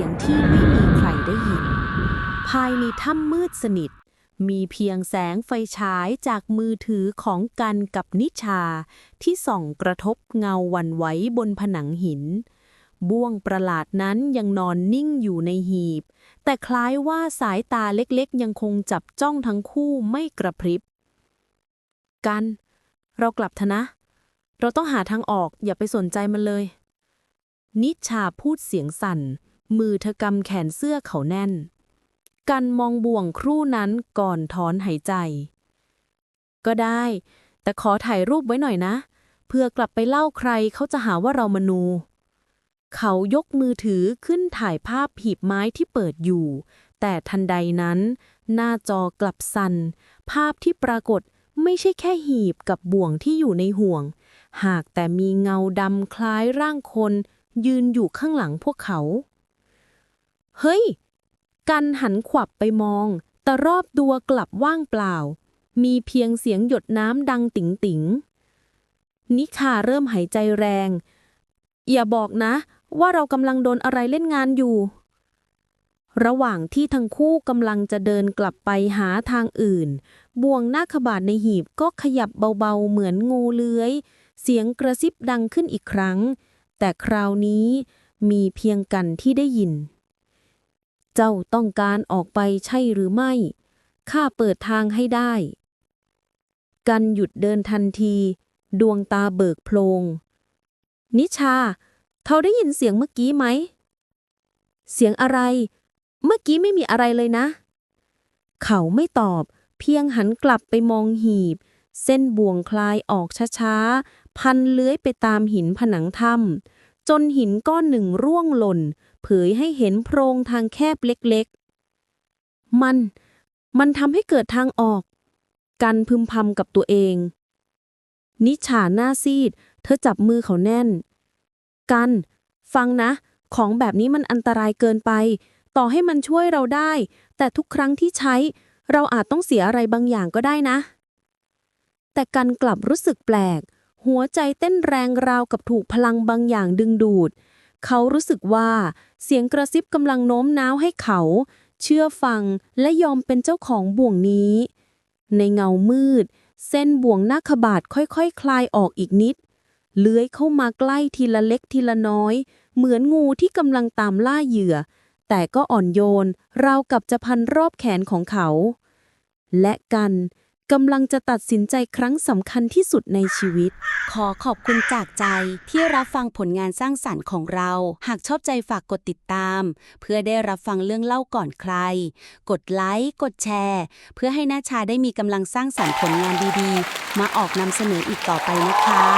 สียงที่ไม่มีใครได้ยิน ภายในถ้ำมืดสนิท มีเพียงแสงไฟฉายจากมือถือของกันกับนิชา ที่ส่องกระทบเงาวันไหวบนผนังหิน บ่วงประหลาดนั้นยังนอนนิ่งอยู่ในหีบ แต่คล้ายว่าสายตาเล็กๆ ยังคงจับจ้องทั้งคู่ไม่กระพริบ กัน เรากลับเถอะนะ เราต้องหาทางออกอย่าไปสนใจมันเลยนิชาพูดเสียงสั่น มือเธอกำแขนเสื้อเขาแน่น กันมองบ่วงครู่นั้นก่อนถอนหายใจ ก็ได้ แต่ขอถ่ายรูปไว้หน่อยนะ เพื่อกลับไปเล่าใครเขาจะหาว่าเรามนู เขายกมือถือขึ้นถ่ายภาพหีบไม้ที่เปิดอยู่ แต่ทันใดนั้น หน้าจอกลับสั่น ภาพที่ปรากฏไม่ใช่แค่หีบกับบ่วงที่อยู่ในห่วง หากแต่มีเงาดำคล้ายร่างคน ยืนอยู่ข้างหลังพวกเขา เฮ้ย กันหันขวับไปมอง แต่รอบตัวกลับว่างเปล่า มีเพียงเสียงหยดน้ำดังติ๋งติงนิคาเริ่มหายใจแรง อย่าบอกนะ ว่าเรากำลังโดนอะไรเล่นงานอยู่ ระหว่างที่ทั้งคู่กำลังจะเดินกลับไปหาทางอื่น บ่วงหน้าขบาดในหีบก็ขยับเบาๆเหมือนงูเลื้อย เสียงกระซิบดังขึ้นอีกครั้ง แต่คราวนี้มีเพียงกันที่ได้ยิน เจ้าต้องการออกไปใช่หรือไม่ ข้าเปิดทางให้ได้ กันหยุดเดินทันที ดวงตาเบิกโพลง นิชาเขาได้ยินเสียงเมื่อกี้ไหม เสียงอะไร เมื่อกี้ไม่มีอะไรเลยนะ เขาไม่ตอบ เพียงหันกลับไปมองหีบ เส้นบ่วงคลายออกช้าๆ พันเลื้อยไปตามหินผนังถ้ำ จนหินก้อนหนึ่งร่วงหล่น เผยให้เห็นโพรงทางแคบเล็กๆ มัน มันทำให้เกิดทางออก กันพึมพำกับตัวเอง นิชาหน้าซีด เธอจับมือเขาแน่น กัน ฟังนะ ของแบบนี้มันอันตรายเกินไป ต่อให้มันช่วยเราได้ แต่ทุกครั้งที่ใช้ เราอาจต้องเสียอะไรบางอย่างก็ได้นะ แต่กันกลับรู้สึกแปลก หัวใจเต้นแรงราวกับถูกพลังบางอย่างดึงดูด เขารู้สึกว่าเสียงกระซิบกำลังโน้มน้าวให้เขา เชื่อฟังและยอมเป็นเจ้าของบ่วงนี้ ในเงามืด เส้นบ่วงหน้าขบาดค่อยๆคคลายออกอีกนิด เลื้อยเข้ามาใกล้ทีละเล็กทีละน้อย เหมือนงูที่กำลังตามล่าเหยื่อ แต่ก็อ่อนโยนราวกับจะพันรอบแขนของเขา และกัน กำลังจะตัดสินใจครั้งสำคัญที่สุดในชีวิต ขอขอบคุณจากใจที่รับฟังผลงานสร้างสรรค์ของเรา หากชอบใจฝากกดติดตาม เพื่อได้รับฟังเรื่องเล่าก่อนใคร กดไลค์ กดแชร์ เพื่อให้น้าชาได้มีกำลังสร้างสรรค์ผลงานดีๆ มาออกนำเสนออีกต่อไปนะคะ